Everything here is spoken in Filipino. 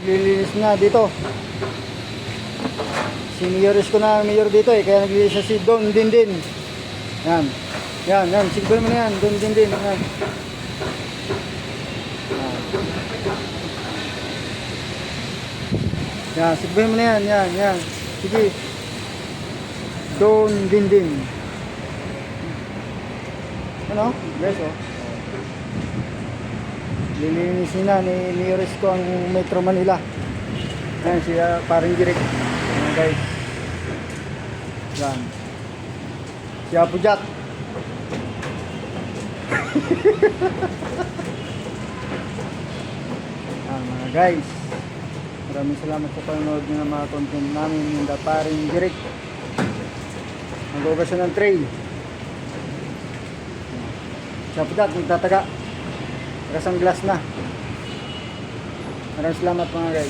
Naglilinis na dito. Seniors ko na mayor dito eh, kaya naglilinis siya si Don Dindin. Yan. Yan, yan. Siguro mo na yan. Don Dindin. Yan. Yan. Yan, siguro mo na yan. Yan, yan. Sige. Don Dindin. Ano? Guys, oh. Lilinisin na ni Mayoress ko ang Metro Manila. Yan, siya parang direct. Yan, guys. Yan. Si Apo Jack. Yan, mga guys. Maraming salamat sa panonood nyo ng mga content namin yung paring direct. Siya ng tray. Si Apo Jack, nagtataga. Tagas ang glass na. Maraming salamat mga guys.